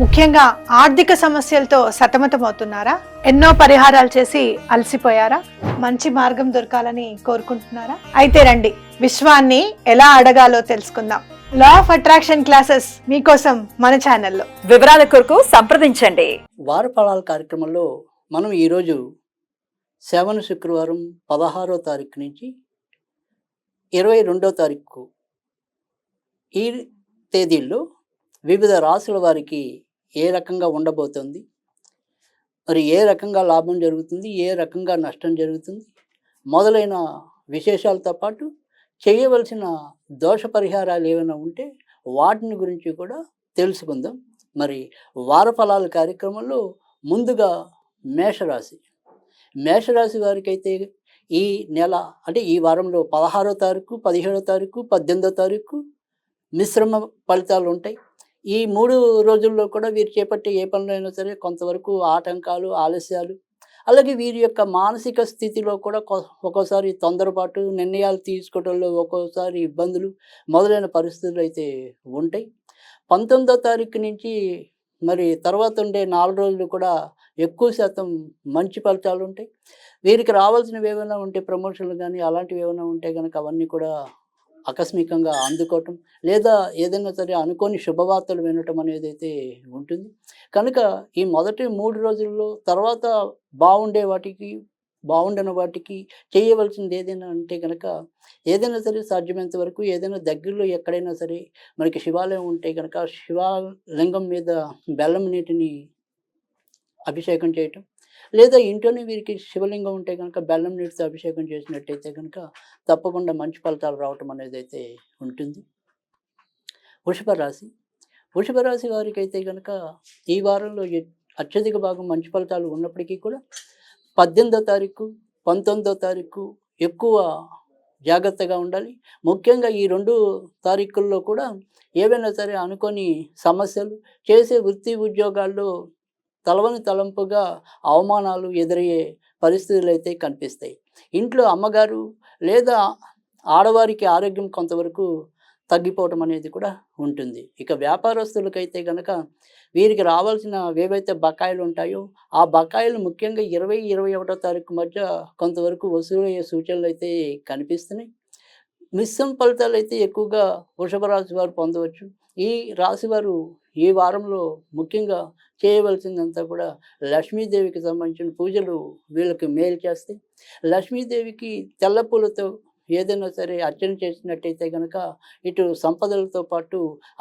ముఖ్యంగా ఆర్థిక సమస్యలతో సతమతమవుతున్నారా? ఎన్నో పరిహారాలు చేసి అలసిపోయారా? మంచి మార్గం దొరకాలని కోరుకుంటున్నారా? అయితే రండి విశ్వాన్ని ఎలా అడగాలో తెలుసుకుందాం. లా ఆఫ్ అట్రాక్షన్ క్లాసెస్ మీకోసం మన ఛానల్లో. వివరాల కొరకు సంప్రదించండి. వార ఫలాల కార్యక్రమంలో మనం ఈరోజు సెవెన్ శుక్రవారం పదహారో తారీఖు నుంచి ఇరవై రెండో తారీఖు ఈ తేదీల్లో వివిధ రాసుల వారికి ఏ రకంగా ఉండబోతోంది? మరి ఏ రకంగా లాభం జరుగుతుంది? ఏ రకంగా నష్టం జరుగుతుంది? మొదలైన విశేషాలతో పాటు చేయవలసిన దోష పరిహారాలు ఏమైనా ఉంటే వాటిని గురించి కూడా తెలుసుకుందాం. మరి వారఫలాల కార్యక్రమంలో ముందుగా మేషరాశి. మేషరాశి వారికి అయితే ఈ నెల అంటే ఈ వారంలో పదహారో తారీఖు పదిహేడో తారీఖు పద్దెనిమిదో తారీఖు మిశ్రమ ఫలితాలు ఉంటాయి. ఈ మూడు రోజుల్లో కూడా వీరు చేపట్టే ఏ పనులైనా సరే కొంతవరకు ఆటంకాలు ఆలస్యాలు అలాగే వీరి యొక్క మానసిక స్థితిలో కూడా కొ- ఒక్కోసారి తొందరపాటు నిర్ణయాలు తీసుకోవడంలో ఒక్కోసారి ఇబ్బందులు మొదలైన పరిస్థితులు అయితే ఉంటాయి. పంతొమ్మిదో తారీఖు నుంచి మరి తర్వాత ఉండే నాలుగు రోజులు కూడా ఎక్కువ శాతం మంచి ఫలితాలు ఉంటాయి. వీరికి రావాల్సినవి ఏమైనా ఉంటే ప్రమోషన్లు కానీ అలాంటివి ఏమైనా ఉంటే కనుక అవన్నీ కూడా ఆకస్మికంగా అందుకోవటం లేదా ఏదైనా సరే అనుకోని శుభవార్తలు వినటం అనేది అయితే ఉంటుంది. కనుక ఈ మొదటి మూడు రోజుల్లో తర్వాత బాగుండే వాటికి బాగుండని వాటికి చేయవలసింది ఏదైనా అంటే కనుక ఏదైనా సరే సాధ్యమైనంత వరకు ఏదైనా దగ్గరలో ఎక్కడైనా సరే మనకి శివాలయం ఉంటే కనుక శివాలింగం మీద బెల్లం నీటిని అభిషేకం చేయటం లేదా ఇంట్లోనే వీరికి శివలింగం ఉంటే కనుక బెల్లం నీటితో అభిషేకం చేసినట్టయితే కనుక తప్పకుండా మంచి ఫలితాలు రావటం అనేది అయితే ఉంటుంది. వృషభ రాశి. వృషభ రాశి వారికి అయితే కనుక ఈ వారంలో అత్యధిక భాగం మంచి ఫలితాలు ఉన్నప్పటికీ కూడా పద్దెనిమిదో తారీఖు పంతొమ్మిదో తారీఖు ఎక్కువ జాగ్రత్తగా ఉండాలి. ముఖ్యంగా ఈ రెండు తారీఖుల్లో కూడా ఏవైనా సరే అనుకోని సమస్యలు చేసే వృత్తి ఉద్యోగాల్లో తలవని తలంపుగా అవమానాలు ఎదురయ్యే పరిస్థితులు అయితే కనిపిస్తాయి. ఇంట్లో అమ్మగారు లేదా ఆడవారికి ఆరోగ్యం కొంతవరకు తగ్గిపోవటం అనేది కూడా ఉంటుంది. ఇక వ్యాపారస్తులకైతే కనుక వీరికి రావాల్సిన ఏవైతే బకాయిలు ఉంటాయో ఆ బకాయిలు ముఖ్యంగా ఇరవై ఇరవై ఒకటో తారీఖు మధ్య కొంతవరకు వసూలయ్యే సూచనలు అయితే కనిపిస్తున్నాయి. మిశ్రమ ఫలితాలు అయితే ఎక్కువగా వృషభ రాశి వారు పొందవచ్చు. ఈ రాశి వారు ఈ వారంలో ముఖ్యంగా చేయవలసిందంతా కూడా లక్ష్మీదేవికి సంబంధించిన పూజలు వీళ్ళకి మేలు చేస్తాయి లక్ష్మీదేవికి తెల్ల పూలతో ఏదైనా సరే అర్చన చేసినట్టయితే కనుక ఇటు సంపదలతో పాటు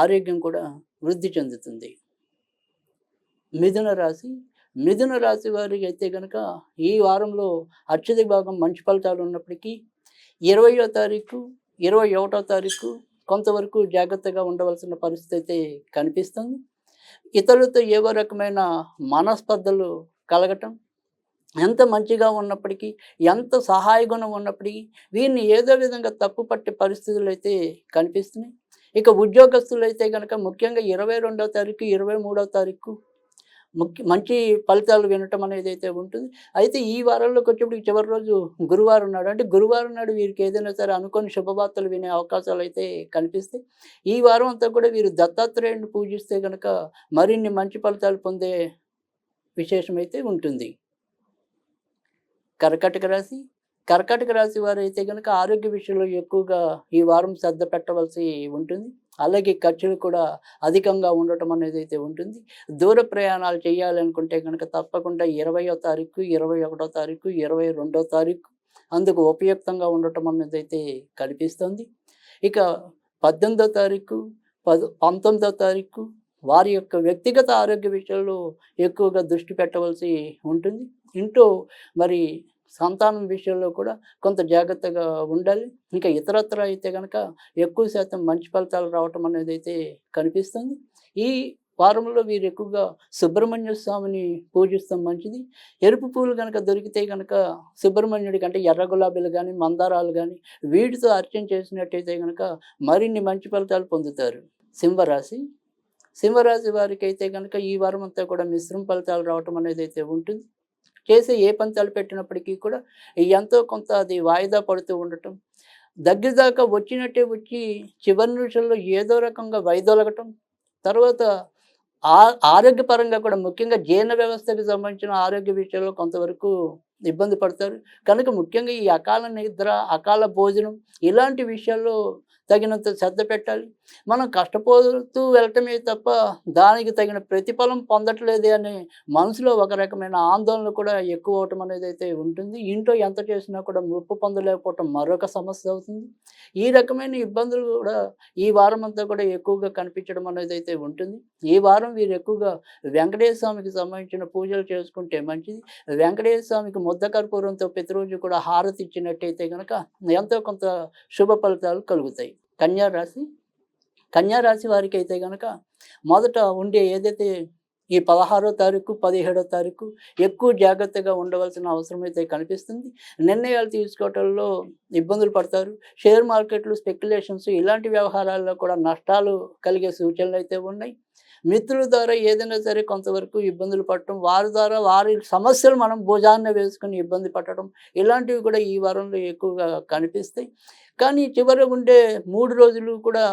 ఆరోగ్యం కూడా వృద్ధి చెందుతుంది. మిథున రాశి మిథున రాశి వారికి అయితే కనుక ఈ వారంలో అత్యధిక భాగం మంచి ఫలితాలు ఉన్నప్పటికీ ఇరవయో తారీఖు ఇరవై ఒకటో తారీఖు కొంతవరకు జాగ్రత్తగా ఉండవలసిన పరిస్థితి అయితే కనిపిస్తుంది. ఇతరులతో ఏవో రకమైన మనస్పర్ధలు కలగటం ఎంత మంచిగా ఉన్నప్పటికీ ఎంత సహాయ గుణం ఉన్నప్పటికీ వీరిని ఏదో విధంగా తప్పు పట్టే పరిస్థితులు అయితే కనిపిస్తున్నాయి. ఇక ఉద్యోగస్తులు అయితే కనుక ముఖ్యంగా ఇరవై రెండవ తారీఖు ఇరవై మూడవ తారీఖు ముఖ్య మంచి ఫలితాలు వినటం అనేది అయితే ఉంటుంది. అయితే ఈ వారంలోకి వచ్చేప్పుడు చివరి రోజు గురువారం నాడు అంటే గురువారం నాడు వీరికి ఏదైనా సరే అనుకోని శుభవార్తలు వినే అవకాశాలు అయితే కనిపిస్తాయి ఈ వారం అంతా కూడా వీరు దత్తాత్రేయుని పూజిస్తే కనుక మరిన్ని మంచి ఫలితాలు పొందే విశేషం అయితే ఉంటుంది. కర్కాటక రాశి కర్కాటక రాశి వారు అయితే కనుక ఆరోగ్య విషయంలో ఎక్కువగా ఈ వారం శ్రద్ధ పెట్టవలసి ఉంటుంది. అలాగే ఖర్చులు కూడా అధికంగా ఉండటం అనేది అయితే ఉంటుంది. దూర ప్రయాణాలు చేయాలనుకుంటే కనుక తప్పకుండా ఇరవయో తారీఖు ఇరవై ఒకటో తారీఖు ఇరవై రెండో తారీఖు అందుకు ఉపయుక్తంగా ఉండటం అనేది అయితే కనిపిస్తుంది. ఇక పద్దెనిమిదో తారీఖు పద పంతొమ్మిదో తారీఖు వారి యొక్క వ్యక్తిగత ఆరోగ్య విషయంలో ఎక్కువగా దృష్టి పెట్టవలసి ఉంటుంది. ఇంట్లో మరి సంతానం విషయంలో కూడా కొంత జాగ్రత్తగా ఉండాలి. ఇంకా ఇతరత్ర అయితే కనుక ఎక్కువ శాతం మంచి ఫలితాలు రావటం అనేది అయితే కనిపిస్తుంది. ఈ వారంలో వీరు ఎక్కువగా సుబ్రహ్మణ్య స్వామిని పూజిస్తాం మంచిది. ఎరుపు పూలు కనుక దొరికితే కనుక సుబ్రహ్మణ్యుడికి అంటే ఎర్ర గులాబీలు కానీ మందారాలు కానీ వీటితో అర్చన చేసినట్టయితే కనుక మరిన్ని మంచి ఫలితాలు పొందుతారు. సింహరాశి. సింహరాశి వారికి అయితే కనుక ఈ వారం అంతా కూడా మిశ్రమ ఫలితాలు రావటం అనేది అయితే ఉంటుంది. చేసే ఏ పంతాలు పెట్టినప్పటికీ కూడా ఎంతో కొంత అది వాయిదా పడుతూ ఉండటం. దగ్గర దాకా వచ్చినట్టే వచ్చి చివరి నిమిషంలో ఏదో రకంగా వైదొలగటం. తర్వాత ఆ ఆరోగ్యపరంగా కూడా ముఖ్యంగా జీర్ణ వ్యవస్థకి సంబంధించిన ఆరోగ్య విషయంలో కొంతవరకు ఇబ్బంది పడతారు. కనుక ముఖ్యంగా ఈ అకాల నిద్ర అకాల భోజనం ఇలాంటి విషయాల్లో తగినంత శ్రద్ధ పెట్టాలి. మనం కష్టపోతూ వెళ్ళటమే తప్ప దానికి తగిన ప్రతిఫలం పొందట్లేదే అనే మనసులో ఒక రకమైన ఆందోళన కూడా ఎక్కువ అవటం అనేది అయితే ఉంటుంది. ఇంట్లో ఎంత చేసినా కూడా ముప్పు పొందలేకపోవటం మరొక సమస్య అవుతుంది. ఈ రకమైన ఇబ్బందులు కూడా ఈ వారం అంతా కూడా ఎక్కువగా కనిపించడం అనేది అయితే ఉంటుంది. ఈ వారం వీరు ఎక్కువగా వెంకటేశ్వర స్వామికి సంబంధించిన పూజలు చేసుకుంటే మంచిది. వెంకటేశ్వర స్వామికి ముద్ద కర్పూరంతో ప్రతిరోజు కూడా హారతి ఇచ్చినట్టయితే కనుక ఎంతో కొంత శుభ ఫలితాలు కలుగుతాయి. కన్యా రాశి? కన్యా రాశి వారికి అయితే కనుక మొదట ఉండే ఏదైతే ఈ పదహారో తారీఖు పదిహేడో తారీఖు ఎక్కువ జాగ్రత్తగా ఉండవలసిన అవసరం అయితే కనిపిస్తుంది. నిర్ణయాలు తీసుకోవటంలో ఇబ్బందులు పడతారు. షేర్ మార్కెట్లు స్పెక్యులేషన్స్ ఇలాంటి వ్యవహారాల్లో కూడా నష్టాలు కలిగే సూచనలు అయితే ఉన్నాయి. మిత్రుల ద్వారా ఏదైనా సరే కొంతవరకు ఇబ్బందులు పడటం వారి ద్వారా వారి సమస్యలు మనం భుజాన్ని వేసుకుని ఇబ్బంది పడటం ఇలాంటివి కూడా ఈ వారంలో ఎక్కువగా కనిపిస్తాయి. కానీ చివరి ఉండే మూడు రోజులు కూడా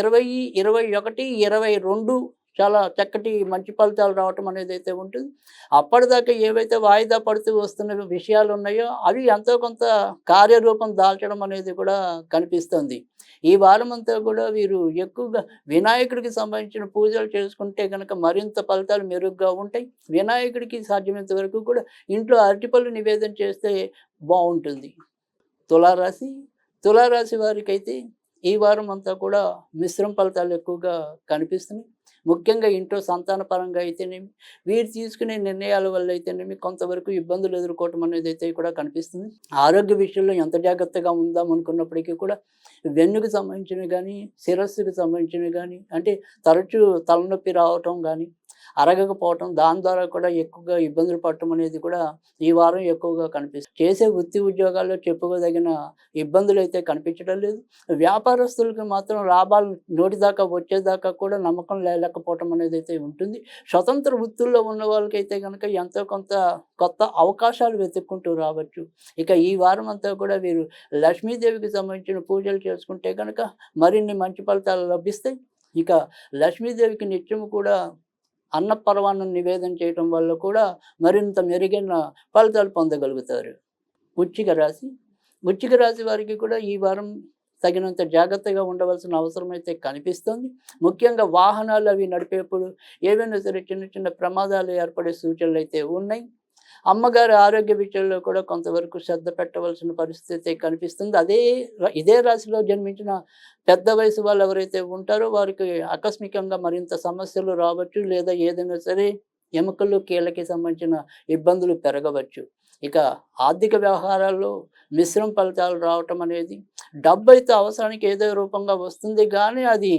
ఇరవై ఇరవై ఒకటి ఇరవై రెండు చాలా చక్కటి మంచి ఫలితాలు రావటం అనేది అయితే ఉంటుంది. అప్పటిదాకా ఏవైతే వాయిదా పడుతూ వస్తున్న విషయాలు ఉన్నాయో అవి ఎంతో కొంత కార్యరూపం దాల్చడం అనేది కూడా కనిపిస్తుంది. ఈ వారం అంతా కూడా వీరు ఎక్కువగా వినాయకుడికి సంబంధించిన పూజలు చేసుకుంటే కనుక మరింత ఫలితాలు మెరుగ్గా ఉంటాయి. వినాయకుడికి సాధ్యమైనంత వరకు కూడా ఇంట్లో అరటిపళ్ళు నివేదన చేస్తే బాగుంటుంది. తులారాశి తులారాశి వారికైతే ఈ వారం అంతా కూడా మిశ్రమ ఫలితాలు ఎక్కువగా కనిపిస్తున్నాయి. ముఖ్యంగా ఇంట్లో సంతాన పరంగా అయితేనేమి వీరు తీసుకునే నిర్ణయాల వల్ల అయితేనేమి కొంతవరకు ఇబ్బందులు ఎదుర్కోవటం అనేది అయితే కూడా కనిపిస్తుంది. ఆరోగ్య విషయంలో ఎంత జాగ్రత్తగా ఉందాం అనుకున్నప్పటికీ కూడా వెన్నుకు సంబంధించినవి కానీ శిరస్సుకు సంబంధించినవి కానీ అంటే తరచూ తలనొప్పి రావటం కానీ అరగకపోవటం దాని ద్వారా కూడా ఎక్కువగా ఇబ్బందులు పడటం అనేది కూడా ఈ వారం ఎక్కువగా కనిపిస్తుంది. చేసే వృత్తి ఉద్యోగాల్లో చెప్పుకోదగిన ఇబ్బందులు అయితే కనిపించడం లేదు. వ్యాపారస్తులకు మాత్రం లాభాలు నోటి దాకా వచ్చేదాకా కూడా నమ్మకం లేకపోవటం అనేది అయితే ఉంటుంది. స్వతంత్ర వృత్తుల్లో ఉన్న వాళ్ళకైతే కనుక ఎంతో కొంత కొత్త అవకాశాలు వెతుక్కుంటూ రావచ్చు. ఇక ఈ వారం అంతా కూడా వీరు లక్ష్మీదేవికి సంబంధించిన పూజలు చేసుకుంటే కనుక మరిన్ని మంచి ఫలితాలు లభిస్తాయి. ఇక లక్ష్మీదేవికి నిత్యము కూడా అన్నపర్వాన్ని నివేదన చేయటం వల్ల కూడా మరింత మెరుగైన ఫలితాలు పొందగలుగుతారు. వృచ్చిక రాశి. వృచ్చిక రాశి వారికి కూడా ఈ వారం తగినంత జాగ్రత్తగా ఉండవలసిన అవసరం అయితే కనిపిస్తుంది. ముఖ్యంగా వాహనాలు అవి నడిపేప్పుడు ఏవైనా సరే చిన్న చిన్న ప్రమాదాలు ఏర్పడే సూచనలు అయితే ఉన్నాయి. అమ్మగారి ఆరోగ్య విషయంలో కూడా కొంతవరకు శ్రద్ధ పెట్టవలసిన పరిస్థితి కనిపిస్తుంది. అదే ఇదే రాశిలో జన్మించిన పెద్ద వయసు వాళ్ళు ఎవరైతే ఉంటారో వారికి ఆకస్మికంగా మరింత సమస్యలు రావచ్చు లేదా ఏదైనా సరే ఎముకలు కీళ్ళకి సంబంధించిన ఇబ్బందులు పెరగవచ్చు. ఇక ఆర్థిక వ్యవహారాల్లో మిశ్రమ ఫలితాలు రావటం అనేది డబ్బు అయితే అవసరానికి ఏదో రూపంగా వస్తుంది. కానీ అది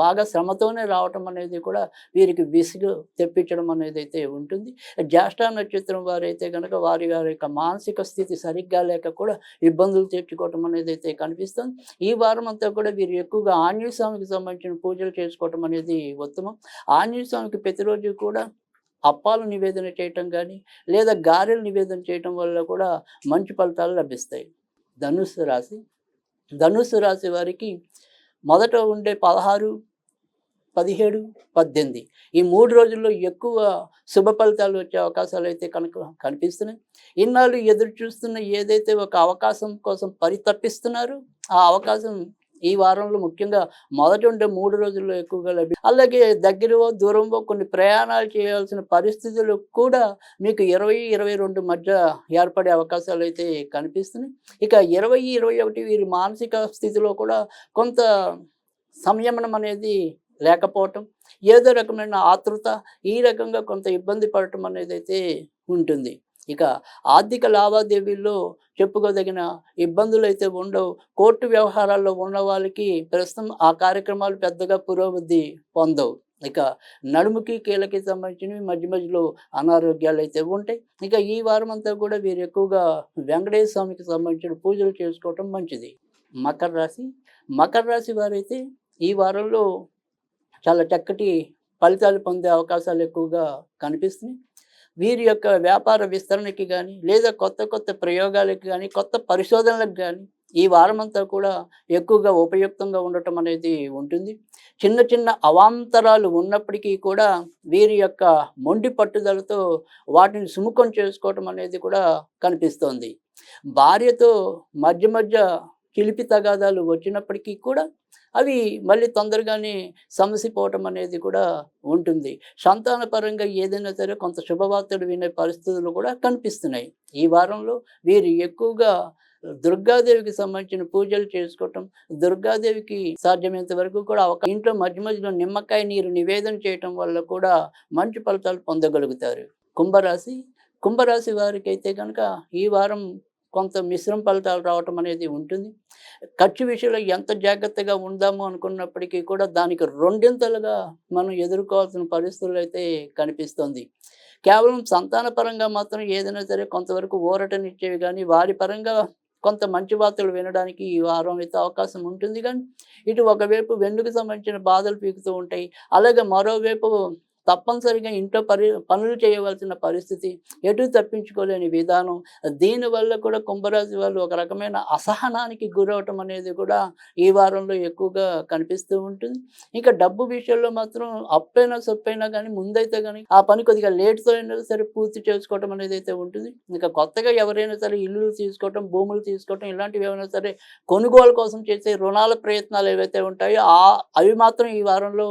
బాగా శ్రమతోనే రావటం అనేది కూడా వీరికి విసుగు తెప్పించడం అనేది అయితే ఉంటుంది. జ్యేష్ఠ నక్షత్రం వారైతే కనుక వారి వారి యొక్క మానసిక స్థితి సరిగ్గా లేక కూడా ఇబ్బందులు తెచ్చుకోవటం అనేది అయితే కనిపిస్తుంది. ఈ వారం అంతా కూడా వీరు ఎక్కువగా ఆంజనేయ స్వామికి సంబంధించిన పూజలు చేసుకోవటం అనేది ఉత్తమం. ఆంజనేయ స్వామికి ప్రతిరోజు కూడా అప్పాలు నివేదన చేయటం కానీ లేదా గారెలు నివేదన చేయటం వల్ల కూడా మంచి ఫలితాలు లభిస్తాయి. ధనుస్సు రాశి. ధనుస్సు రాశి వారికి మొదట ఉండే పదహారు పదిహేడు పద్దెనిమిది. ఈ మూడు రోజుల్లో ఎక్కువ శుభ ఫలితాలు వచ్చే అవకాశాలు అయితే కనుక కనిపిస్తున్నాయి. ఇన్నాళ్ళు ఎదురు చూస్తున్న ఏదైతే ఒక అవకాశం కోసం పరితప్పిస్తున్నారు ఆ అవకాశం ఈ వారంలో ముఖ్యంగా మొదటి ఉండే మూడు రోజుల్లో ఎక్కువగా లభి అలాగే దగ్గరవో దూరంలో కొన్ని ప్రయాణాలు చేయాల్సిన పరిస్థితులు కూడా మీకు ఇరవై ఇరవై రెండు మధ్య ఏర్పడే అవకాశాలు అయితే కనిపిస్తున్నాయి. ఇక ఇరవై ఇరవై ఒకటి వీరి మానసిక స్థితిలో కూడా కొంత సంయమనం అనేది లేకపోవటం ఏదో రకమైన ఆతృత ఈ రకంగా కొంత ఇబ్బంది పడటం అనేది అయితే ఉంటుంది. ఇక ఆర్థిక లావాదేవీల్లో చెప్పుకోదగిన ఇబ్బందులు అయితే ఉండవు. కోర్టు వ్యవహారాల్లో ఉన్న వాళ్ళకి ప్రస్తుతం ఆ కార్యక్రమాలు పెద్దగా పురోభివృద్ధి పొందవు. ఇక నడుముకి కీళ్ళకి సంబంధించినవి మధ్య మధ్యలో అనారోగ్యాలు అయితే ఉంటాయి. ఇక ఈ వారం అంతా కూడా వీరు ఎక్కువగా వెంకటేశ్వర స్వామికి సంబంధించిన పూజలు చేసుకోవటం మంచిది. మకర రాశి మకర రాశి వారైతే ఈ వారంలో చాలా చక్కటి ఫలితాలు పొందే అవకాశాలు ఎక్కువగా కనిపిస్తున్నాయి. వీరి యొక్క వ్యాపార విస్తరణకి కానీ లేదా కొత్త కొత్త ప్రయోగాలకు కానీ కొత్త పరిశోధనలకు కానీ ఈ వారమంతా కూడా ఎక్కువగా ఉపయుక్తంగా ఉండటం అనేది ఉంటుంది. చిన్న చిన్న అవాంతరాలు ఉన్నప్పటికీ కూడా వీరి యొక్క మొండి పట్టుదలతో వాటిని సుముఖం చేసుకోవటం అనేది కూడా కనిపిస్తోంది. భార్యతో మధ్య మధ్య కిలిపి తగాదాలు వచ్చినప్పటికీ కూడా అవి మళ్ళీ తొందరగానే సమసిపోవటం అనేది కూడా ఉంటుంది. సంతాన పరంగా ఏదైనా సరే కొంత శుభవార్తలు వినే పరిస్థితులు కూడా కనిపిస్తున్నాయి. ఈ వారంలో వీరు ఎక్కువగా దుర్గాదేవికి సంబంధించిన పూజలు చేసుకోవటం దుర్గాదేవికి సాధ్యమైనంత వరకు కూడా ఒక ఇంట్లో మధ్య మధ్యలో నిమ్మకాయ నీరు నివేదన చేయటం వల్ల కూడా మంచి ఫలితాలు పొందగలుగుతారు. కుంభరాశి కుంభరాశి వారికి అయితే కనుక ఈ వారం కొంత మిశ్రమ ఫలితాలు రావటం అనేది ఉంటుంది. ఖర్చు విషయంలో ఎంత జాగ్రత్తగా ఉందాము అనుకున్నప్పటికీ కూడా దానికి రెండింతలుగా మనం ఎదుర్కోవాల్సిన పరిస్థితులు అయితే కనిపిస్తుంది. కేవలం సంతాన పరంగా మాత్రం ఏదైనా సరే కొంతవరకు ఊరటనిచ్చేవి కానీ వారి పరంగా కొంత మంచి వార్తలు వినడానికి ఈ వారం అయితే అవకాశం ఉంటుంది. కానీ ఇటు ఒకవైపు వెన్నుకు సంబంధించిన బాధలు పీకుతూ ఉంటాయి. అలాగే మరోవైపు తప్పనిసరిగా ఇంట్లో పరి పనులు చేయవలసిన పరిస్థితి ఎటు తప్పించుకోలేని విధానం. దీనివల్ల కూడా కుంభరాశి వాళ్ళు ఒక రకమైన అసహనానికి గురవటం అనేది కూడా ఈ వారంలో ఎక్కువగా కనిపిస్తూ ఉంటుంది. ఇంకా డబ్బు విషయంలో మాత్రం అప్పైనా సొప్పైనా కానీ ముందైతే కానీ ఆ పని కొద్దిగా లేట్తో అయినా సరే పూర్తి చేసుకోవటం అనేది అయితే ఉంటుంది. ఇంకా కొత్తగా ఎవరైనా సరే ఇల్లులు తీసుకోవటం భూములు తీసుకోవటం ఇలాంటివి ఏమైనా సరే కొనుగోలు కోసం చేసే రుణాల ప్రయత్నాలు ఏవైతే ఉంటాయో ఆ అవి మాత్రం ఈ వారంలో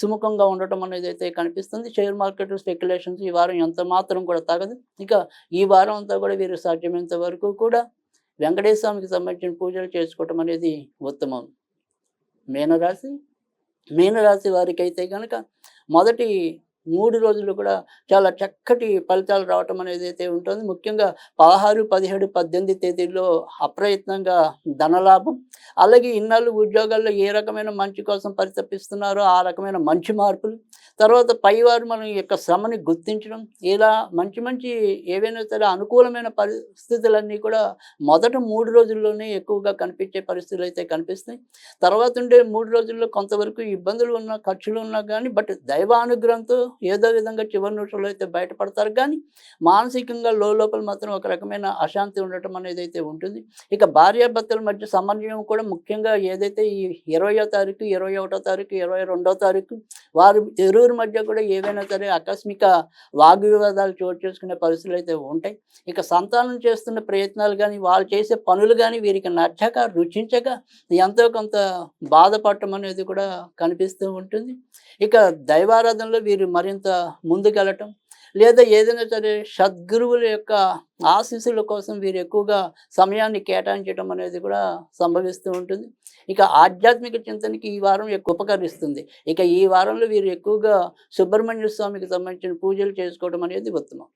సుముఖంగా ఉండటం అనేది అయితే కనిపిస్తుంది. షేర్ మార్కెట్ స్పెక్యులేషన్స్ ఈ వారం ఎంత మాత్రం కూడా తగదు. ఇక ఈ వారం అంతా కూడా వీరు సాధ్యమైనంత వరకు కూడా వెంకటేశ్వర స్వామికి సంబంధించిన పూజలు చేసుకోవటం అనేది ఉత్తమం. మీనరాశి మీనరాశి వారికి అయితే కనుక మొదటి మూడు రోజులు కూడా చాలా చక్కటి ఫలితాలు రావటం అనేది అయితే ఉంటుంది. ముఖ్యంగా పదహారు పదిహేడు పద్దెనిమిది తేదీల్లో అప్రయత్నంగా ధనలాభం అలాగే ఇన్నాళ్ళు ఉద్యోగాల్లో ఏ రకమైన మంచి కోసం పరితపిస్తున్నారో ఆ రకమైన మంచి మార్పులు తర్వాత పైవారు మనం యొక్క శ్రమని గుర్తించడం ఇలా మంచి మంచి ఏవైనా సరే అనుకూలమైన పరిస్థితులన్నీ కూడా మొదట మూడు రోజుల్లోనే ఎక్కువగా కనిపించే పరిస్థితులు అయితే కనిపిస్తాయి తర్వాత ఉండే మూడు రోజుల్లో కొంతవరకు ఇబ్బందులు ఉన్నా ఖర్చులు ఉన్నా కానీ బట్ దైవానుగ్రహంతో ఏదో విధంగా చివరి నిమిషంలో అయితే బయటపడతారు. కానీ మానసికంగా లోపల మాత్రం ఒక రకమైన అశాంతి ఉండటం అనేది అయితే ఉంటుంది. ఇక భార్యాభర్తల మధ్య సమన్వయం కూడా ముఖ్యంగా ఏదైతే ఈ ఇరవయో తారీఖు ఇరవై ఒకటో తారీఖు ఇరవై రెండో తారీఖు వారు ఇరువురి మధ్య కూడా ఏవైనా సరే ఆకస్మిక వాగ్వివాదాలు చోటు చేసుకునే పరిస్థితులు అయితే ఉంటాయి. ఇక సంతానం చేస్తున్న ప్రయత్నాలు కానీ వాళ్ళు చేసే పనులు కానీ వీరికి నచ్చక రుచించక ఎంతో కొంత బాధపడటం అనేది కూడా కనిపిస్తూ ఉంటుంది. ఇక దైవారాధనలో వీరు మరింత ముందుకెళ్ళటం లేదా ఏదైనా సరే సద్గురువుల యొక్క ఆశీస్సుల కోసం వీరు ఎక్కువగా సమయాన్ని కేటాయించడం అనేది కూడా సంభవిస్తూ ఉంటుంది. ఇక ఆధ్యాత్మిక చింతనకి ఈ వారం ఎక్కువ ఉపకరిస్తుంది. ఇక ఈ వారంలో వీరు ఎక్కువగా సుబ్రహ్మణ్య స్వామికి సంబంధించిన పూజలు చేసుకోవడం అనేది ఉత్తమం.